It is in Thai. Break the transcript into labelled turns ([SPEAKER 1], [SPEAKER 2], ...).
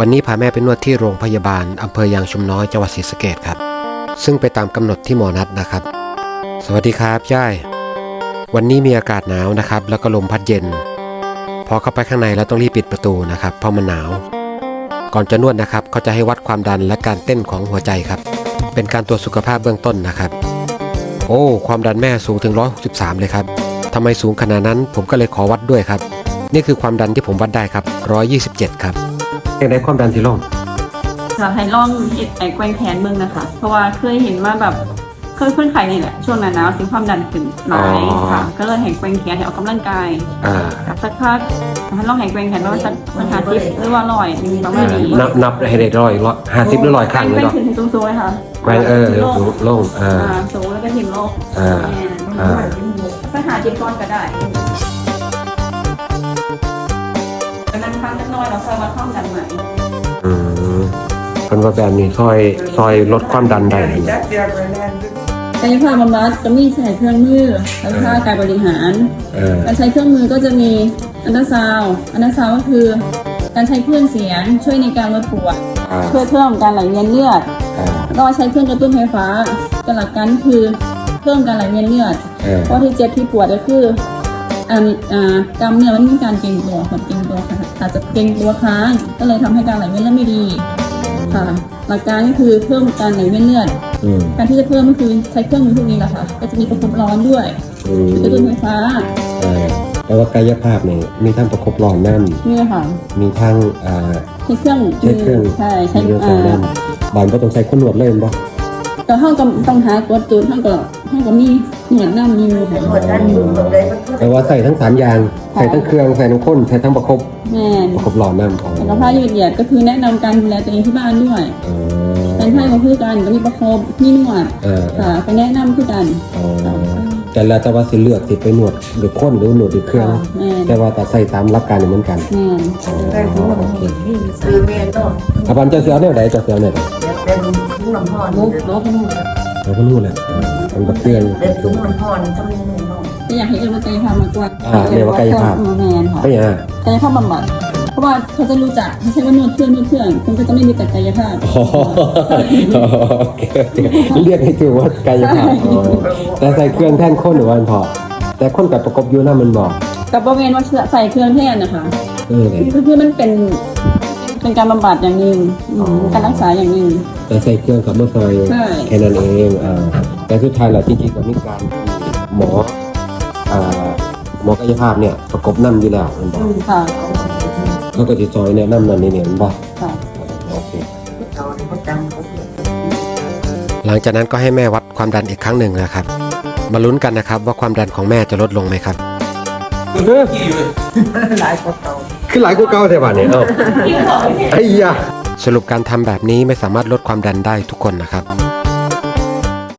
[SPEAKER 1] วันนี้พาแม่ไปนวดที่โรงพยาบาลอำเภอยางชุมน้อยจังหวัดศรีสะเกษครับ ซึ่งไปตามกำหนดที่หมอนัดนะครับ สวัสดีครับย่ายวันนี้มีอากาศหนาวนะครับ แล้วก็ลมพัดเย็น พอเข้าไปข้างในแล้วต้องรีบปิดประตูนะครับเพราะมันหนาว ก่อนจะนวดนะครับเขาจะให้วัดความดันและการเต้นของหัวใจครับ เป็นการตรวจสุขภาพเบื้องต้นนะครับ โอ้ ความดันแม่สูงถึง 163 เลยครับทำไมสูงขนาดนั้นผมก็เลยขอวัดด้วยครับ นี่คือความดันที่ผมวัดได้ครับ 127 ครับ ยังได้ความดันที่ลง
[SPEAKER 2] จะให้ลองเห็ดไอ้แกว่งแขนเมืองนะคะ เพราะว่าเคยเห็นว่าแบบเคยเพื่อนไข่นี่แหละช่วงนั้นนะสิ่งความดันขึ้นหลาย
[SPEAKER 1] อ๋อ
[SPEAKER 2] ค่ะ ก็เลยแห่งแกว่งแขนให้ออกกำลังกาย
[SPEAKER 1] อ่า
[SPEAKER 2] กับสักพักให้ลองแห่งแกว่งแขนว่าสักปัญหาทิพหรือว่าลอยประมาณนี้
[SPEAKER 1] นับนับให้ได้ร้อยร้อยห้าสิบหรือร้อยครั้งเลย
[SPEAKER 2] แกว่
[SPEAKER 1] เนาะ
[SPEAKER 2] งขึ้นให้สูงๆเลยค่ะ
[SPEAKER 1] แกว่งเออเดี๋ยวสูงลงอ่า
[SPEAKER 2] อ่าสูงแล้วก็ถิ่มโลก
[SPEAKER 1] อ่าอ่า
[SPEAKER 2] ปัญหาจิตก้อนก็ได้ อยแล้วค่อยมาเข้ากันใหม่
[SPEAKER 1] อืมคนว่าแบบนี้ซอยซอยลดความดันได้นะ
[SPEAKER 2] กายภาพบำบัดจะมีใช้เครื่องมือและท่าการบริหาร
[SPEAKER 1] เออ
[SPEAKER 2] การใช้เครื่องมือก็จะมีอันดาซาวด์อันดาซาวด์ก็คือ การใช้เครื่องเสียงช่วยในการลดปวด
[SPEAKER 1] อ่า
[SPEAKER 2] ช่วยเพิ่มการไหลเวียนเลือด
[SPEAKER 1] อ่า
[SPEAKER 2] แล้วก็ใช้เครื่องกระตุ้นไฟฟ้าก็หลักการคือเพิ่มการไหลเวียนเลือด
[SPEAKER 1] เออ
[SPEAKER 2] เพราะที่เจ็บที่ปวดก็คือ อันอ่ากล้ามเนื้อมันมีการเกร็งตัวหดเกร็งตัวค่ะอาจจะเกร็งตัวค้าง ก็เลยทำให้การไหลเวียนเลือดไม่ดีค่ะหลักการก็คือเพิ่มการไหลเวียนเลือด
[SPEAKER 1] อืม
[SPEAKER 2] การที่จะเพิ่มก็คือใช้เครื่องมือพวกนี้แหละค่ะ ก็จะมีประคบร้อนด้วย
[SPEAKER 1] อืม
[SPEAKER 2] กระตุ้นไฟฟ้า
[SPEAKER 1] เออแต่ว่ากายภาพเนี่ยมีทั้งประคบร้อนนั่น
[SPEAKER 2] นี่ค่ะ
[SPEAKER 1] มีทั้งอ่า
[SPEAKER 2] ใช้เครื่อง
[SPEAKER 1] ใช้เครื่อง
[SPEAKER 2] ใช่ใช้
[SPEAKER 1] มีเรื่อง
[SPEAKER 2] อ่า
[SPEAKER 1] ของนั่นบานก็ต้องใช้คนหนวดเลยบ่
[SPEAKER 2] แต่ห้องก็ต้องหากดจุดห้องก็ห้องก็มีเหมือนน้ำมีค่ะ
[SPEAKER 1] แต่ว่าใส่ทั้งสามอย่าง
[SPEAKER 2] ค่ะ
[SPEAKER 1] ใส่ทั้งเครื่องใส่ทั้งข้นใส่ทั้งประคบ
[SPEAKER 2] แม่น
[SPEAKER 1] ประคบร้อนนั่นอ๋อ
[SPEAKER 2] สุขภาพยืดเหยียดก็คือแนะนำการดูแลตัวเองที่บ้านด้วย
[SPEAKER 1] อ๋อ
[SPEAKER 2] เป็นไข้ก็คือกันก็มีประคบมีนวด
[SPEAKER 1] เออ
[SPEAKER 2] ค่ะไปแนะนำคือกัน
[SPEAKER 1] อ๋อแต่แล้วแต่ว่าสิเลือกสิไปหนวดหรือข้นหรือหนวดหรือเครื่อง
[SPEAKER 2] แม่น
[SPEAKER 1] แต่ว่าแต่ใส่ตามหลักการเหมือนกัน
[SPEAKER 2] แม่น
[SPEAKER 1] อ๋อโอเค
[SPEAKER 3] คือเมียนต้อง
[SPEAKER 1] อาบันเจ้าเสียวเนี่ยไหนเจ้าเสียวเนี่ยไหน
[SPEAKER 3] เดิน ทุ่งลำพอน
[SPEAKER 2] ลุกลุก
[SPEAKER 1] เราก็นู่นแหละมันกับเครื่อง
[SPEAKER 3] เดินทุ่งลำพอนทำยังไงน้อง
[SPEAKER 2] ก็อยากให้เอ็มมากายภาพมากกว่า
[SPEAKER 1] อ่าเรียกว่ากายภาพ
[SPEAKER 2] แม่นค่ะ
[SPEAKER 1] ไม่อะ
[SPEAKER 2] กายภาพบำบัดเพราะว่าเขาจะรู้จักไม่ใช่ว่านวดเครื่องนวดเครื่องคุณก็จะไม่มีแต่กายภาพ
[SPEAKER 1] อ๋อโอเคโอเคเรียกให้ถูกว่ากายภาพอ๋อแต่ใส่เครื่องแท่นข้นหรือวันพอแต่ข้นกับประกบอยูน่ามันบอก
[SPEAKER 2] กับบริเวณว่าใส่เครื่องแทนนะคะ
[SPEAKER 1] เออเลย
[SPEAKER 2] คือคือมันเป็น เป็นการบำบัดอย่างหนึ่งอืมการรักษาอย่างหนึ่ง
[SPEAKER 1] แต่ใส่เครื่องกับเมื่อซอย
[SPEAKER 2] ใช่
[SPEAKER 1] แค่นั้นเองอ่าแต่สุดท้ายแหละจริงๆก็มีการหมออ่าหมอกายภาพเนี่ยประกบน้ำอยู่แล้วมันบอก
[SPEAKER 2] ค่ะ
[SPEAKER 1] เขาก็จะซอยเนี่ยน้ำนั่นนี่เนี่ยมันบอก
[SPEAKER 2] ค่ะ
[SPEAKER 1] โอเค
[SPEAKER 3] เขาเขาจำเขาเสีย
[SPEAKER 1] หลังจากนั้นก็ให้แม่วัดความดันอีกครั้งหนึ่งนะครับ มาลุ้นกันนะครับว่าความดันของแม่จะลดลงไหมครับ
[SPEAKER 3] หลายคนเขา
[SPEAKER 1] ขึ้นหลายกูเก้าแต่บ้านเนี่ยเอ้าไอ้ยาสรุปการทำแบบนี้ไม่สามารถลดความดันได้ทุกคนนะครับ